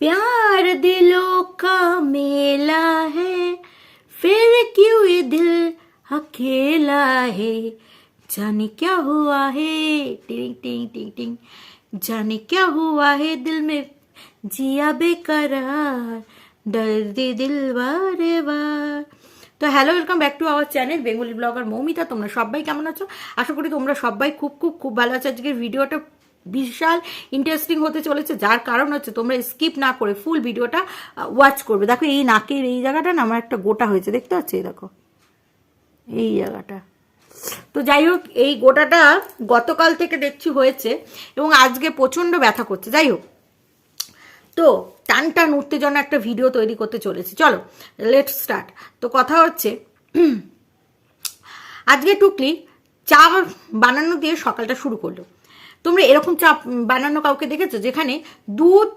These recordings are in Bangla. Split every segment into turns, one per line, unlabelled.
प्यार दिलों का मेला है फिर क्यों ये दिल अकेला है जाने क्या हुआ है टिंग टिंग टिंग टिंग जाने क्या हुआ है दिल में जिया बेकरार दर्द दिल बारे বার তো hello welcome back to our channel Bengali blogger Moumita তোমরা সবাই কেমন আছো আশা করি তোমরা সবাই খুব খুব খুব ভালো আছো আজকের ভিডিওটা বিশাল ইন্টারেস্টিং হতে চলেছে, যার কারণ হচ্ছে তোমরা স্কিপ না করে ফুল ভিডিওটা ওয়াচ করবে। দেখো এই নাকের এই জায়গাটা না আমার একটা গোটা হয়েছে, দেখতে পাচ্ছ? দেখো। এই জায়গাটা। তো যাই হোক, এই গোটাটা গতকাল থেকে দেখছি হয়েছে এবং আজকে প্রচণ্ড ব্যথা করছে। যাই হোক, তো টান টান উত্তেজনা একটা ভিডিও তৈরি করতে চলেছি। চলো লেট স্টার্ট তো কথা হচ্ছে, আজকে টুকলি চা বানানো দিয়ে সকালটা শুরু করল। তোমরা এরকম চা বানানো কাউকে দেখেছ? যেখানে দুধ,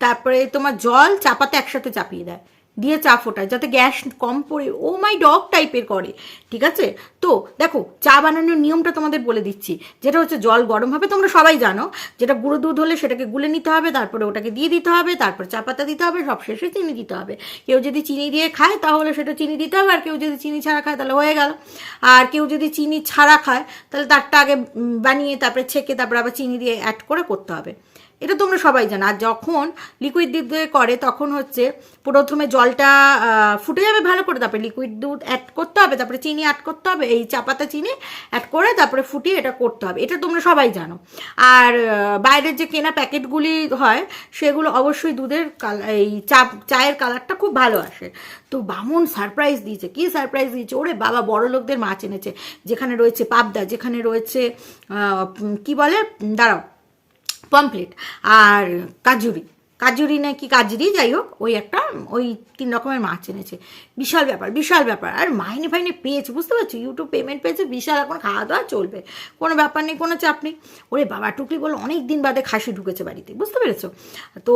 তারপরে তোমার জল, চাপাতে একসাথে চাপিয়ে দেয়। দিয়ে চা ফোটায়, যাতে গ্যাস কম পড়ে, ও মাই ডগ টাইপের করে, ঠিক আছে? তো দেখো, চা বানানোর নিয়মটা তোমাদের বলে দিচ্ছি। যেটা হচ্ছে জল গরম হবে, তোমরা সবাই জানো, যেটা গুঁড়ো দুধ হলে সেটাকে গুলে নিতে হবে, তারপরে ওটাকে দিয়ে দিতে হবে, তারপর চা পাতা দিতে হবে, সব শেষে চিনি দিতে হবে। কেউ যদি চিনি দিয়ে খায়, তাহলে সেটা চিনি দিতে হবে, আর কেউ যদি চিনি ছাড়া খায়, তাহলে হয়ে গেল। আর কেউ যদি চিনি ছাড়া খায়, তাহলে তারটা আগে বানিয়ে, তারপরে ছেঁকে, তারপরে আবার চিনি দিয়ে অ্যাড করে করতে হবে। এটা তোমরা সবাই জানো। আর যখন লিকুইড দুধ দিয়ে করে, তখন হচ্ছে প্রথমে জলটা ফুটে যাবে ভালো করে, তারপরে লিকুইড দুধ অ্যাড করতে হবে, তারপরে চিনি অ্যাড করতে হবে, এই চাপাতা চিনি অ্যাড করে তারপরে ফুটিয়ে এটা করতে হবে। এটা তোমরা সবাই জানো। আর বাইরের যে কেনা প্যাকেটগুলি হয়, সেগুলো অবশ্যই দুধের এই চা, চায়ের কালারটা খুব ভালো আসে। তো বামন সারপ্রাইজ দিয়েছে। কি সারপ্রাইজ দিয়েছে? ওরে বাবা, বড় লোকদের মাছ এনেছে। যেখানে রয়েছে পাবদা, যেখানে রয়েছে কি বলে? দাঁড়াও। পমপ্লেট আর কাজুরি কাজুরি নাকি কাজরি, যাই হোক, ওই একটা, ওই তিন রকমের মাছ এনেছে। বিশাল ব্যাপার বিশাল ব্যাপার। আর মাইনে ফাইনে পেয়েছে, বুঝতে পারছ? ইউটিউব পেমেন্ট পেয়েছে, বিশাল, এখন খাওয়া দাওয়া চলবে। কোনো ব্যাপার নেই, কোনো চাপ নেই। ওরে বাবা টুকলি বলে অনেক দিন বাদে খাসি ঢুকেছে বাড়িতে, বুঝতে পেরেছ? তো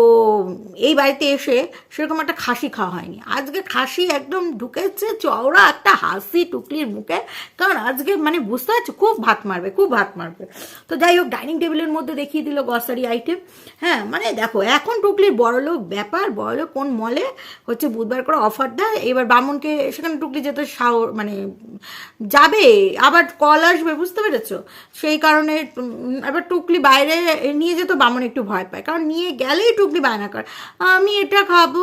এই বাড়িতে এসে সেরকম একটা খাসি খাওয়া হয়নি। আজকে খাসি একদম ঢুকেছে, চওড়া একটা হাসি টুকলির মুখে। কারণ আজকে মানে বুঝতে পারছ? খুব ভাত মারবে, খুব ভাত মারবে। তো যাই হোক ডাইনিং টেবিলের মধ্যে দেখিয়ে দিল গ্রসারি আইটেম হ্যাঁ মানে দেখো, এখন টুকলির বড়লোক ব্যাপার বড়লোক কোন মলে হচ্ছে বুধবার করে অফার দেয়, এবার বামুনকে সেখানে টুকলি যেতে সাহর মানে যাবে, আবার কল আসবে, বুঝতে পেরেছ? সেই কারণে এবার টুকলি বাইরে নিয়ে যেত, বামন একটু ভয় পায়, কারণ নিয়ে গেলেই টুকলি বায়না করে। আমি এটা খাব,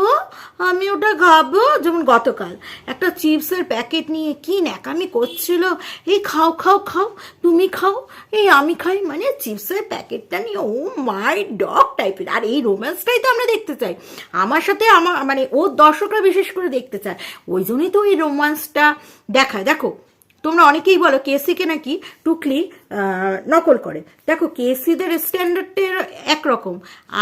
আমি ওটা খাব, যেমন গতকাল একটা চিপসের প্যাকেট নিয়ে কি ন্যাকামি করছিল, এই খাও খাও খাও, তুমি খাও, এই আমি খাই মানে চিপসের প্যাকেটটা নিয়ে, ও মাই ডগ টাইপের, আর এই রোম্যান্সটাই তো আমরা দেখতে চাই। আমার সাথে আমার মানে ওর দর্শকরা বিশেষ করে দেখতে চায়। ওই জন্যই তো এই রোমান্সটা দেখায়। দেখো, তোমরা অনেকেই বলো কেসিকে নাকি টুকলি নকল করে। দেখো, কেসিদের স্ট্যান্ডার্ডের একরকম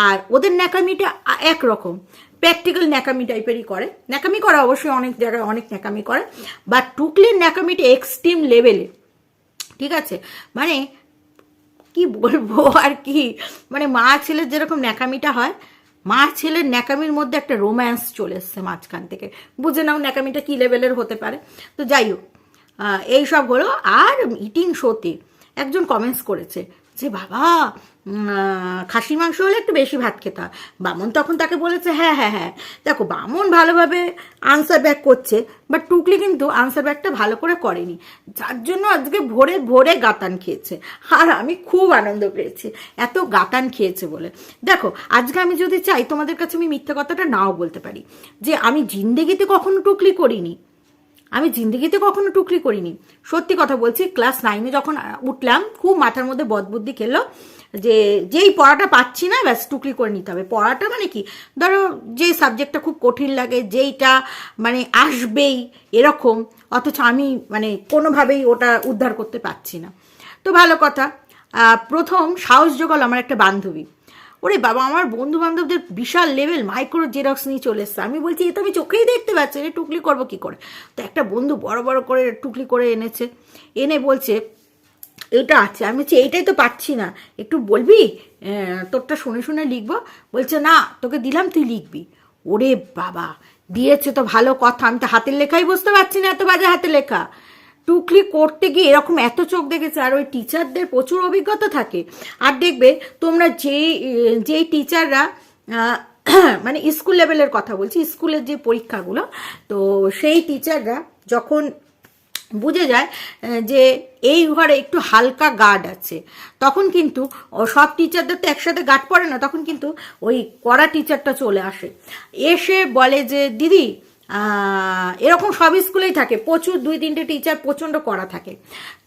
আর ওদের ন্যাকামিটা একরকম। প্র্যাকটিক্যাল ন্যাকামি টাইপেরই করে। ন্যাকামি করে অবশ্যই অনেক জায়গায় অনেক ন্যাকামি করে। বাট টুকলির ন্যাকামিটা এক্সট্রিম লেভেলে ঠিক আছে? মানে কি বলব আর কি? মানে মা ছেলের যেরকম ন্যাকামিটা হয় মা ছেলের ন্যাকামির মধ্যে একটা রোম্যান্স চলে এসছে মাঝখান থেকে। বুঝে নাও ন্যাকামিটা কী লেভেলের হতে পারে। তো যাই হোক এইসব হলো। আর ইটিং শোতে একজন কমেন্টস করেছে যে বাবা খাসির মাংস হলে একটু বেশি ভাত খেতে হয়। বামন তখন তাকে বলেছে হ্যাঁ হ্যাঁ হ্যাঁ। দেখো, বামন ভালোভাবে আনসার ব্যাক করছে বাট টুকলি কিন্তু আনসার ব্যাকটা ভালো করে করেনি। যার জন্য আজকে ভোরে ভোরে গাতান খেয়েছে। আর আমি খুব আনন্দ পেয়েছি। এত গাতান খেয়েছে বলে। দেখো, আজকে আমি যদি চাই তোমাদের কাছে আমি মিথ্যা কথাটা নাও বলতে পারি। যে আমি জিন্দেগিতে কখনো টুকলি করিনি। আমি জিন্দগিতে কখনো টুকলি করিনি। সত্যি কথা বলছি, ক্লাস নাইনে যখন উঠলাম, খুব মাথার মধ্যে বদবুদ্ধি খেলো যে, যেই পড়াটা পাচ্ছি না, ব্যাস টুকলি করে নিতে হবে। পড়াটা মানে কি? ধরো, যে সাবজেক্টটা খুব কঠিন লাগে, যেইটা মানে আসবেই এরকম, অথচ আমি মানে কোনোভাবেই ওটা উদ্ধার করতে পারছি না। তো ভালো কথা প্রথম সাহস জোগাল আমার একটা বান্ধবী। ওরে বাবা, আমার বন্ধু বান্ধবদের বিশাল লেভেল মাইক্রো জেরক্স নিয়ে চলে এসছে। আমি বলছি, এ তো আমি চোখেই দেখতে পাচ্ছি রে টুকলি করব কী করে? তো একটা বন্ধু বড় বড় করে টুকলি করে এনেছে। এনে বলছে, এটা আছে। আমি বলছি, এইটাই তো পাচ্ছি না। একটু বলবি? তোরটা শুনে শুনে লিখব? বলছে, না, তোকে দিলাম, তুই লিখবি। ওরে বাবা, দিয়েছে তো ভালো কথা। আমি তো হাতের লেখাই বুঝতে পারছি না, এত বাজে হাতের লেখা। টুকলি করতে গিয়ে এরকম এত চোখ দেখেছে, আর ওই টিচারদের প্রচুর অভিজ্ঞতা থাকে। আর দেখবে তোমরা যেই যেই টিচাররা মানে স্কুল লেভেলের কথা বলছি স্কুলের যে পরীক্ষাগুলো, তো সেই টিচাররা যখন বুঝে যায় যে এই ঘরে একটু হালকা গার্ড আছে, তখন কিন্তু সব টিচারদের তো একসাথে গার্ড পড়ে না, তখন কিন্তু ওই কড়া টিচারটা চলে আসে। এসে বলে যে, দিদি এরকম সব স্কুলেই থাকে। প্রচুর দুই তিনটে টিচার প্রচণ্ড করা থাকে।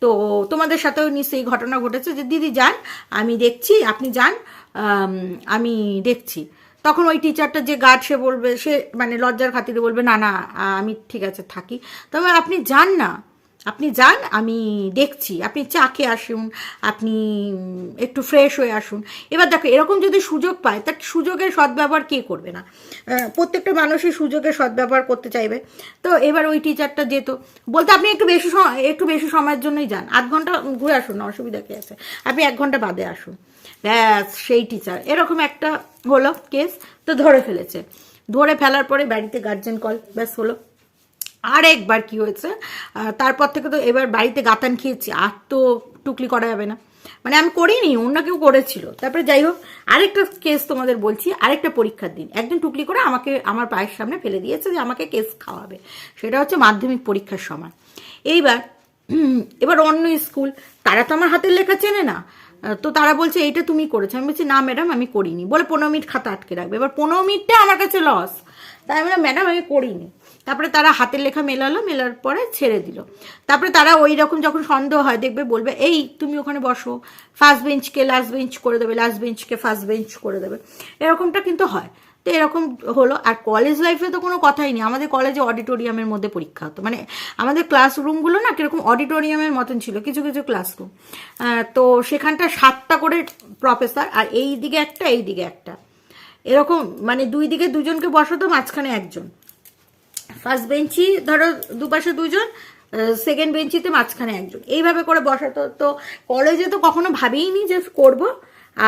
তো তোমাদের সাথেও নিশ্চয়ই ঘটনা ঘটেছে যে, দিদি যান, আমি দেখছি, আপনি যান, আমি দেখছি। তখন ওই টিচারটা যে গার্ড সে বলবে, সে মানে লজ্জার খাতিরে বলবে, না না, আমি ঠিক আছে, থাকি। তবে আপনি যান না। আপনি যান, আমি দেখছি। আপনি চা খেয়ে আসুন, আপনি একটু ফ্রেশ হয়ে আসুন। এবার দেখো, এরকম যদি সুযোগ পায় তার সুযোগের সদ্ব্যবহার কে করবে না? প্রত্যেকটা মানুষই সুযোগের সদ্ব্যবহার করতে চাইবে। তো এবার ওই টিচারটা যেত। বলতে আপনি একটু বেশি একটু বেশি সময়ের জন্যই যান। আধ ঘণ্টা ঘুরে আসুন না অসুবিধা কি আছে? আপনি এক ঘণ্টা বাদে আসুন। ব্যাস, সেই টিচার এরকম একটা হলো কেস তো ধরে ফেলেছে। ধরে ফেলার পরে বাড়িতে গার্জেন কল ব্যাস হলো। আর একবার কি হয়েছে? তারপর থেকে তো এবার বাড়িতে গাতান খেয়েছি, আর তো টুকলি করা যাবে না। মানে আমি করিনি, অন্য কেউ করেছিল। তারপরে যাই হোক, আরেকটা কেস তোমাদের বলছি, আরেকটা পরীক্ষার দিন। একদিন টুকলি করে আমাকে আমার পায়ের সামনে ফেলে দিয়েছে যে আমাকে কেস খাওয়াবে। সেটা হচ্ছে মাধ্যমিক পরীক্ষার সময়। এইবার এবার অন্য স্কুল তারা তো আমার হাতের লেখা চেনে না। তো তারা বলছে, এইটা তুমি করেছ। আমি বলছি, না ম্যাডাম, আমি করিনি। বলে পনেরো মিনিট খাতা আটকে রাখবে। এবার পনেরো মিনিটটা আমার কাছে লস তাই আমি ম্যাডাম, আমি করিনি। তারপরে তারা হাতের লেখা মেলালো, মেলার পরে ছেড়ে দিল। তারপরে তারা ওই রকম যখন সন্দেহ হয়, দেখবে, বলবে, এই, তুমি ওখানে বসো। ফার্স্ট বেঞ্চকে লাস্ট বেঞ্চ করে দেবে লাস্ট বেঞ্চকে ফার্স্ট বেঞ্চ করে দেবে। এরকমটা কিন্তু হয়। তো এরকম হলো। আর কলেজ লাইফে তো কোনো কথাই নেই। আমাদের কলেজে অডিটোরিয়ামের মধ্যে পরীক্ষা হতো। মানে আমাদের ক্লাসরুমগুলো না কীরকম অডিটোরিয়ামের মতন ছিল, কিছু কিছু ক্লাসরুম তো সেখানটা সাতটা করে প্রফেসর আর এই দিকে একটা, এই দিকে একটা। এরকম মানে দুই দিকে দুজনকে বসাতো, মাঝখানে একজন। ফার্স্ট বেঞ্চি ধরো দুপাশে দুজন সেকেন্ড বেঞ্চিতে মাঝখানে একজন। এইভাবে করে বসাতো। তো কলেজে তো কখনো ভাবিনি যে করব।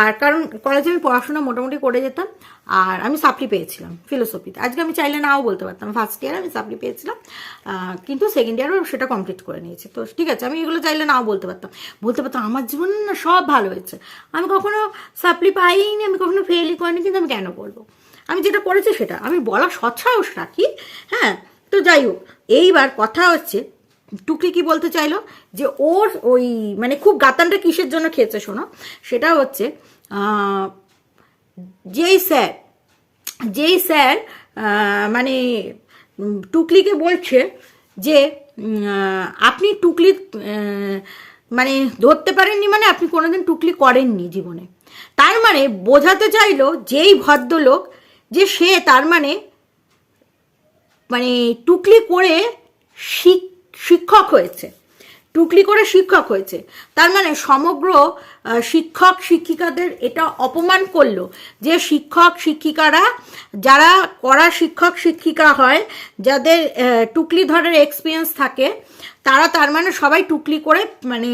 আর কারণ কলেজে আমি পড়াশোনা মোটামুটি করে যেতাম, আর আমি সাপ্লি পেয়েছিলাম ফিলোসফিতে আজকে আমি চাইলে নাও বলতে পারতাম ফার্স্ট ইয়ার আমি সাপ্লি পেয়েছিলাম কিন্তু সেকেন্ড ইয়ারও সেটা কমপ্লিট করে নিয়েছি। তো ঠিক আছে, আমি এগুলো চাইলে নাও বলতে পারতাম। বলতে পারতাম, আমার জীবনে না সব ভালো হয়েছে। আমি কখনো সাপ্লি পাইনি, আমি কখনো ফেলই করিনি, কিন্তু আমি কেন বলব আমি যেটা করেছি সেটা, আমি বলা সৎসাহস রাখি হ্যাঁ? তো যাই হোক, এইবার কথা হচ্ছে টুকরি কি বলতে চাইলো? যে ওর ওই মানে খুব গাতানটা কিসের জন্য খেয়েছে শোনো? সেটা হচ্ছে যেই স্যার যেই স্যার মানে টুকলিকে বলছে যে আপনি টুকলি মানে ধরতে পারেননি মানে আপনি কোনোদিন টুকলি করেননি জীবনে। তার মানে বোঝাতে চাইলো যেই ভদ্রলোক যে সে তার মানে মানে টুকলি করে শিক- শিক্ষক হয়েছে। টুকলি করে শিক্ষক হয়েছে। তার মানে সমগ্র শিক্ষক শিক্ষিকাদের এটা অপমান করল যে শিক্ষক শিক্ষিকারা, যারা কড়া শিক্ষক শিক্ষিকা হয়, যাদের টুকলি ধরার এক্সপিরিয়েন্স থাকে, তারা তার মানে সবাই টুকলি করে মানে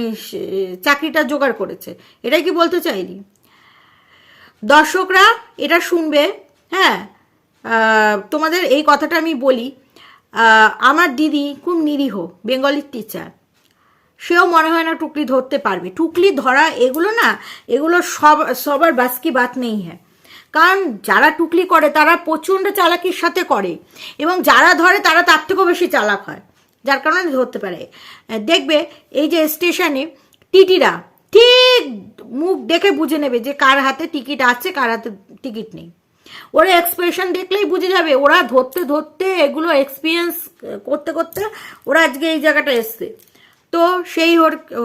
চাকরিটা জোগাড় করেছে। এটাই কি বলতে চাইনি দর্শকরা এটা শুনবে হ্যাঁ? তোমাদের এই কথাটা আমি বলি আমার দিদি খুব নিরীহ বেঙ্গলির টিচার সেও মনে হয় না টুকলি ধরতে পারবে। টুকলি ধরা এগুলো না, এগুলো সব, সবার বাসকি বাত নেই হ্যাঁ। কারণ যারা টুকলি করে, তারা প্রচণ্ড চালাকির সাথে করে। এবং যারা ধরে, তারা তার থেকেও বেশি চালাক হয়। যার কারণে ধরতে পারে। দেখবে এই যে স্টেশনে টিটিরা ঠিক মুখ দেখে বুঝে নেবে যে কার হাতে টিকিট আছে, কার হাতে টিকিট নেই। ওরা এক্সপ্রেশন দেখলেই বুঝে যাবে। ওরা ধরতে ধরতে এগুলো এক্সপিরিয়েন্স করতে করতে ওরা আজকে এই জায়গাটা এসছে। তো সেই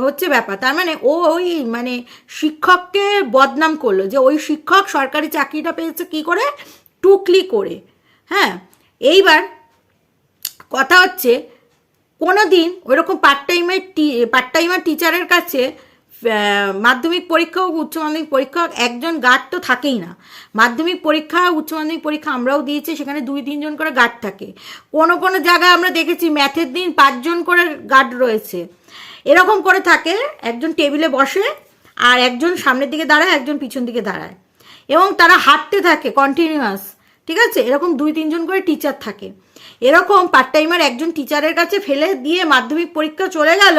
হচ্ছে ব্যাপার। তার মানে ও ওই মানে শিক্ষককে বদনাম করল যে ওই শিক্ষক সরকারি চাকরিটা পেয়েছে কি করে? টুকলি করে। হ্যাঁ এইবার কথা হচ্ছে কোনো দিন ওইরকম পার্ট টাইমের টি পার্ট টাইমার টিচারের কাছে মাধ্যমিক পরীক্ষা হোক, উচ্চ মাধ্যমিক পরীক্ষা হোক, একজন গার্ড তো থাকেই না। মাধ্যমিক পরীক্ষা, উচ্চ মাধ্যমিক পরীক্ষা আমরাও দিয়েছি, সেখানে দুই তিনজন করে গার্ড থাকে। কোনো কোনো জায়গায় আমরা দেখেছি ম্যাথের দিন পাঁচজন করে গার্ড রয়েছে। এরকম করে থাকে, একজন টেবিলে বসে আর একজন সামনের দিকে দাঁড়ায়, একজন পিছন দিকে দাঁড়ায়। এবং তারা হাঁটতে থাকে কন্টিনিউয়াস ঠিক আছে? এরকম দুই তিনজন করে টিচার থাকে। এরকম পার্ট টাইমার একজন টিচারের কাছে ফেলে দিয়ে মাধ্যমিক পরীক্ষা চলে গেল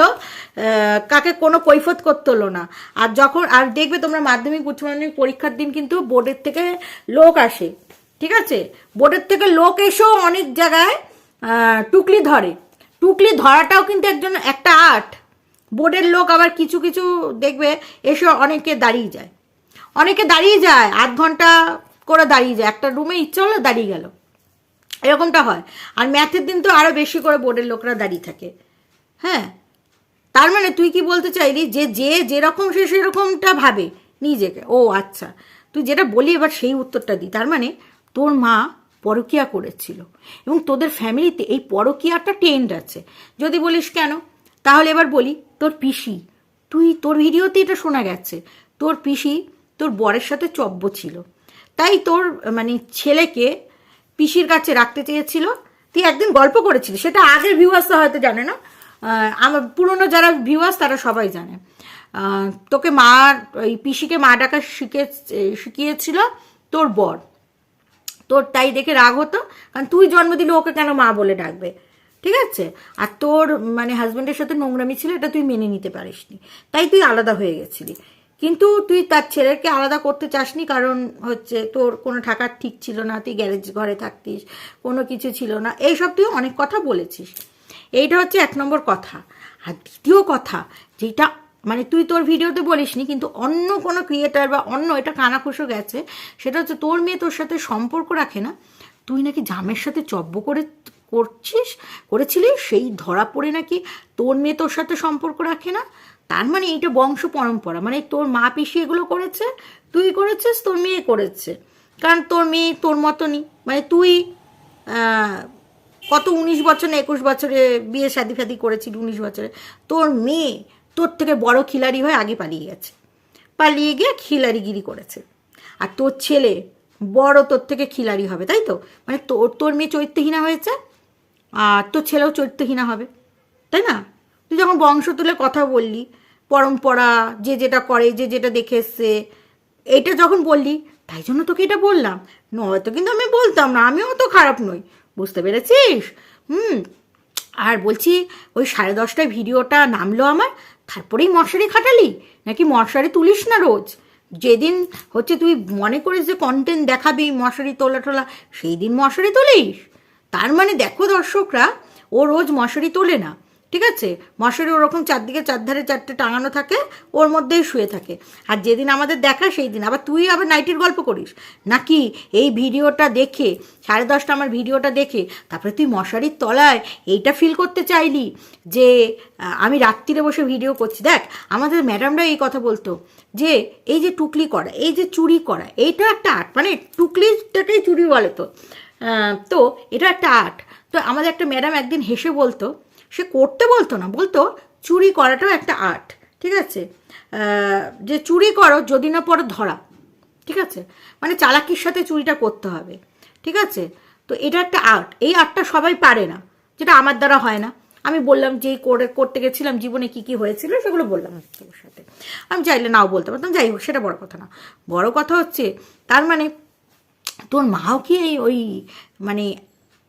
কাকে কোনো কৈফত করতে হলো না। আর যখন, আর দেখবে তোমরা মাধ্যমিক, উচ্চ মাধ্যমিক পরীক্ষার দিন কিন্তু বোর্ডের থেকে লোক আসে, ঠিক আছে? বোর্ডের থেকে লোক এসেও অনেক জায়গায় টুকলি ধরে। টুকলি ধরাটাও কিন্তু একজন, একটা আর্ট বোর্ডের লোক আবার কিছু কিছু দেখবে এসে অনেকে দাঁড়িয়ে যায়। অনেকে দাঁড়িয়ে যায়, আধ ঘণ্টা করে দাঁড়িয়ে যায়। একটা রুমে ইচ্ছে হলো দাঁড়িয়ে গেল। এরকমটা হয়। আর ম্যাথের দিন তো আরও বেশি করে বোর্ডের লোকরা দাঁড়িয়ে থাকে। হ্যাঁ? তার মানে তুই কি বলতে চাইলি যে যে যেরকম সে সেরকমটা ভাবে নিজেকে। ও আচ্ছা। তুই যেটা বলি এবার সেই উত্তরটা দিই তার মানে তোর মা পরকিয়া করেছিল এবং তোদের ফ্যামিলিতে এই পরকিয়াটা টেন্ড আছে। যদি বলিস কেন? তাহলে এবার বলি, তোর পিসি, তুই তোর ভিডিওতে এটা শোনা গেছে। তোর পিসি তোর বরের সাথে চব্য ছিল। তাই তোর মানে ছেলেকে পিসির কাছে রাখতে চেয়েছিল। তুই একদিন গল্প করেছিলি, সেটা আগের ভিউয়ার্সরা হয়তো জানে না। আমার পুরনো যারা ভিউয়ার্স তারা সবাই জানে। তোকে মা, ওই পিসিকে মা ডাকা শিখে, শিখিয়েছিল তোর বর। তোর তাই দেখে রাগ হতো, কারণ তুই জন্ম দিলে ওকে কেন মা বলে ডাকবে? ঠিক আছে? আর তোর মানে হাজব্যান্ডের সাথে নোংরামি ছিল, এটা তুই মেনে নিতে পারিসনি। তাই তুই আলাদা হয়ে গেছিলি। কিন্তু তুই তার ছেলেকে আলাদা করতে চাসনি কারণ হচ্ছে তোর কোনো টাকার ঠিক ছিল না, তুই গ্যারেজ ঘরে থাকতিস, কোনো কিছু ছিল না। এইসব তুই অনেক কথা বলেছিস। এইটা হচ্ছে এক নম্বর কথা। আর দ্বিতীয় কথা, যেটা মানে তুই তোর ভিডিওতে বলিসনি, কিন্তু অন্য কোনো ক্রিয়েটার বা অন্য এটা কানাকুশো গেছে, সেটা হচ্ছে তোর মেয়ে তোর সাথে সম্পর্ক রাখে না, তুই নাকি জামের সাথে চব্য করে করছিস, করেছিলিস? সেই ধরা পড়ে নাকি তোর মেয়ে তোর সাথে সম্পর্ক রাখে না? তার মানে এইটা বংশ পরম্পরা। মানে তোর মা পিসি এগুলো করেছে, তুই করেছিস, তোর মেয়ে করেছে। কারণ তোর মেয়ে তোর মতনই। মানে তুই কত উনিশ বছর, একুশ বছরে বিয়ে শাদি ফাদি করেছিলি উনিশ বছরে, তোর মেয়ে তোর থেকে বড় খিলাড়ি হয়ে আগে পালিয়ে গেছে। পালিয়ে গিয়ে খিলাড়িগিরি করেছে। আর তোর ছেলে বড় তোর থেকে খিলাড়ি হবে, তাই তো? মানে তোর তোর মেয়ে চৈত্যহীনা হয়েছে, আর তোর ছেলেও চৈত্যহীনা হবে। তাই না? তুই যখন বংশ তুলে কথা বললি পরম্পরা, যে যেটা করে, যে যেটা দেখে এসছে। এটা যখন বললি, তাই জন্য তোকে এটা বললাম। নয়তো কিন্তু আমি বলতাম না, আমিও তো খারাপ নই। বুঝতে পেরেছিস? হুম। আর বলছি, ওই সাড়ে দশটায় ভিডিওটা নামলো আমার, তারপরেই মশারি খাটালি? নাকি মশারি তুলিস না রোজ? যেদিন হচ্ছে তুই মনে করিস যে কন্টেন্ট দেখাবি মশারি তোলা টোলা, সেই দিন মশারি তুলিস? তার মানে দেখো দর্শকরা, ও রোজ মশারি তোলে না। ঠিক আছে? মশারি ওরকম চারদিকে চারধারে চারটে টাঙানো থাকে, ওর মধ্যেই শুয়ে থাকে। আর যেদিন আমাদের দেখা, সেই দিন। আবার তুই আবার নাইটির গল্প করিস। নাকি এই ভিডিওটা দেখে, সাড়ে দশটা আমার ভিডিওটা দেখে, তারপরে তুই মশারির তলায় এইটা ফিল করতে চাইলি যে আমি রাত্রিরে বসে ভিডিও করছি। দেখ, আমাদের ম্যাডামরা এই কথা বলতো যে, এই যে টুকলি করা, এই যে চুরি করা, এইটা একটা আর্ট। মানে টুকলিটাকেই চুরি বলে তো। তো এটা একটা আর্ট। তো আমাদের একটা ম্যাডাম একদিন হেসে বলতো সে করতে বলতো না, বলতো চুরি করাটাও একটা আর্ট, ঠিক আছে? যে চুরি করো যদি না পরে ধরা, ঠিক আছে? মানে চালাকির সাথে চুরিটা করতে হবে, ঠিক আছে? তো এটা একটা আর্ট, এই আর্টটা সবাই পারে না, যেটা আমার দ্বারা হয় না। আমি বললাম যে করে, করতে গেছিলাম, জীবনে কি কি হয়েছিল সেগুলো বললাম সাথে। আমি চাইলে নাও বলতে পারতাম, যাই হোক, সেটা বড় কথা না। বড় কথা হচ্ছে, তার মানে তোর মাও কি এই ওই মানে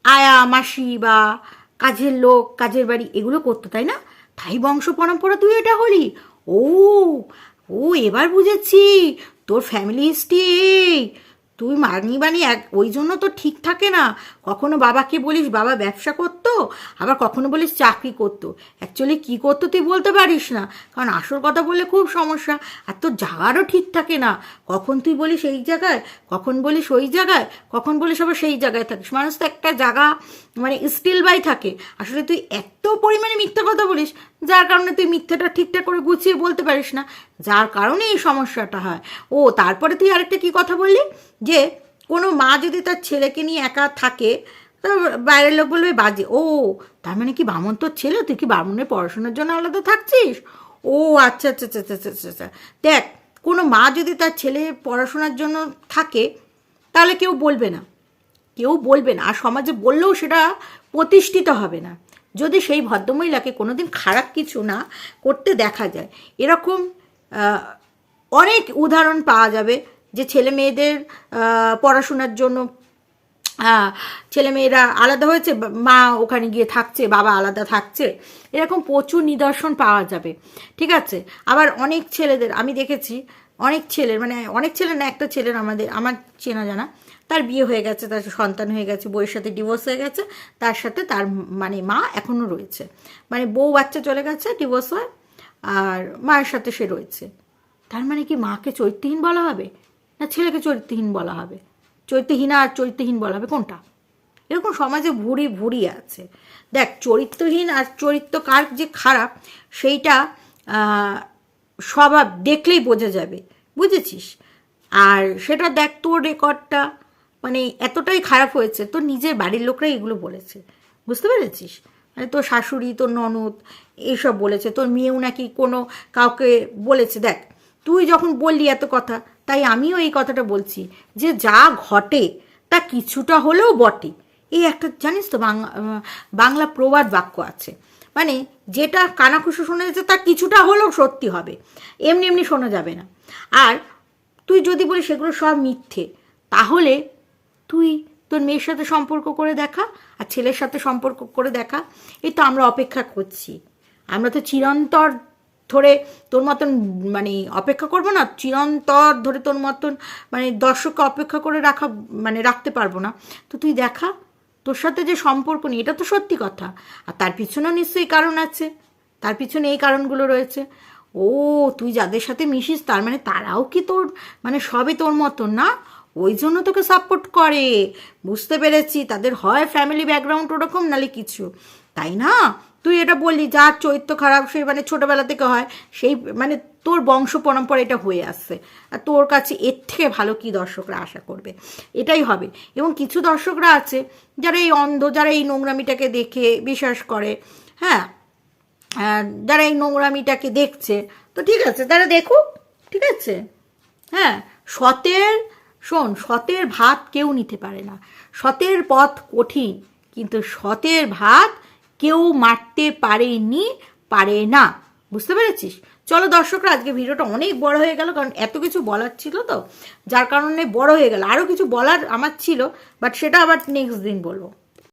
আয়া মাসি বা কাজের লোক, কাজের বাড়ি এগুলো করতো, তাই না? তাই বংশ পরম্পরা, তুই এটা হলি। ও ও, এবার বুঝেছি, তোর ফ্যামিলি হিস্ট্রি এই। তুই মানি বানি এক, ওই জন্য তো ঠিক থাকে না। কখনো বাবাকে বলিস, বাবা ব্যবসা করতো? আবার কখনো বলিস, চাকরি করতো? অ্যাকচুয়ালি কী করতো তুই বলতে পারিস না। কারণ আসল কথা বললে খুব সমস্যা। আর তোর জায়গারও ঠিক থাকে না। কখন তুই বলিস এই জায়গায়, কখন বলিস ওই জায়গায়, কখন বলিস আবার সেই জায়গায় থাকিস। মানুষ তো একটা জায়গা মানে স্টিল বাই থাকে। আসলে তুই এত পরিমাণে মিথ্যা কথা বলিস যার কারণে তুই মিথ্যাটা ঠিকঠাক করে গুছিয়ে বলতে পারিস না। যার কারণে এই সমস্যাটা হয়। ও, তারপরে তুই আরেকটা কি কথা বললি? যে কোনো মা যদি তার ছেলেকে নিয়ে একা থাকে, তো বাইরের লোক বলবে, বাজে। ও, তার মানে কি বামন তোর ছেলে? তুই কি বামনের পড়াশোনার জন্য আলাদা থাকছিস? ও আচ্ছা আচ্ছা আচ্ছা আচ্ছা আচ্ছা আচ্ছা। দেখ, কোনো মা যদি তার ছেলে পড়াশোনার জন্য থাকে, তাহলে কেউ বলবে না। কেউ বলবে না। আর সমাজে বললেও সেটা প্রতিষ্ঠিত হবে না। যদি সেই ভদ্রমহিলাকে কোনোদিন খারাপ কিছু না করতে দেখা যায়, এরকম অনেক উদাহরণ পাওয়া যাবে যে ছেলে মেয়েদের পড়াশোনার জন্য ছেলেমেয়েরা আলাদা হয়েছে, মা ওখানে গিয়ে থাকছে, বাবা আলাদা থাকছে, এরকম প্রচুর নিদর্শন পাওয়া যাবে। ঠিক আছে? আবার অনেক ছেলেদের, আমি দেখেছি, অনেক ছেলের মানে অনেক ছেলে না, একটা ছেলের আমাদের, আমার চেনা জানা তার বিয়ে হয়ে গেছে, তার সন্তান হয়ে গেছে, বউয়ের সাথে ডিভোর্স হয়ে গেছে, তার সাথে তার মানে মা এখনও রয়েছে। মানে বউ বাচ্চা চলে গেছে ডিভোর্স হয়, আর মায়ের সাথে সে রয়েছে। তার মানে কি মাকে চরিত্রহীন বলা হবে? না ছেলেকে চরিত্রহীন বলা হবে? চরিত্রহীনা আর চরিত্রহীন বলা হবে কোনটা? এরকম সমাজে ভুরি ভুরি আছে। দেখ, চরিত্রহীন আর চরিত্র কার যে খারাপ, সেইটা স্বভাব দেখলেই বোঝা যাবে। বুঝেছিস? আর সেটা দেখ তোর রেকর্ডটা মানে এতটাই খারাপ হয়েছে তোর নিজের বাড়ির লোকরাই এগুলো বলেছে। বুঝতে পেরেছিস? মানে তোর শাশুড়ি, তোর ননদ এইসব বলেছে, তোর মেয়েও নাকি কোনো কাউকে বলেছে। দেখ, তুই যখন বললি এত কথা, তাই আমিও এই কথাটা বলছি যে যা ঘটে, তা কিছুটা হলেও বটে। এই একটা জানিস তো বাংলা বাংলা প্রবাদ বাক্য আছে। মানে যেটা কানাকুশো শোনা যাচ্ছে তা কিছুটা হলেও সত্যি হবে। এমনি এমনি শোনা যাবে না। আর তুই যদি বলিস সেগুলো সব মিথ্যে, তাহলে তুই তোর মেয়ের সাথে সম্পর্ক করে দেখা আর ছেলের সাথে সম্পর্ক করে দেখা। এই তো আমরা অপেক্ষা করছি। আমরা তো চিরন্তর ধরে তোর মতন মানে অপেক্ষা করব না, চিরন্তর ধরে তোর মতন মানে দর্শককে অপেক্ষা করে রাখা মানে রাখতে পারব না। তো তুই দেখা, তোর সাথে যে সম্পর্ক নেই এটা তো সত্যি কথা। আর তার পিছনেও নিশ্চয়ই কারণ আছে। তার পিছনে এই কারণগুলো রয়েছে। ও, তুই যাদের সাথে মিশিস, তার মানে তারাও কি তোর মানে সবে তোর মতন, না? ওই জন্য তোকে সাপোর্ট করে। বুঝতে পেরেছি, তাদের হয় ফ্যামিলি ব্যাকগ্রাউন্ড ওরকম নালে কিছু। তাই না? তুই এটা বললি যার চরিত্র খারাপ সে মানে ছোটোবেলা থেকে হয়, সেই মানে তোর বংশ পরম্পরা এটা হয়ে আসছে। আর তোর কাছে এর থেকে ভালো কি দর্শকরা আশা করবে? এটাই হবে। এবং কিছু দর্শকরা আছে, যারা এই অন্ধ, যারা এই নোংরামিটাকে দেখে বিশ্বাস করে হ্যাঁ? যারা এই নোংরামিটাকে দেখছে, তো ঠিক আছে, তারা দেখুক, ঠিক আছে? হ্যাঁ? সতের শোন, সতের ভাত কেউ নিতে পারে না। সতের পথ কঠিন, কিন্তু সতের ভাত কেউ মারতে পারেনি, পারে না। বুঝতে পেরেছিস? চলো দর্শকরা, আজকে ভিডিওটা অনেক বড় হয়ে গেল, কারণ এত কিছু বলার ছিল তো। যার কারণে বড় হয়ে গেল। আরও কিছু বলার আমার ছিল বাট সেটা আবার নেক্সট দিন বলব।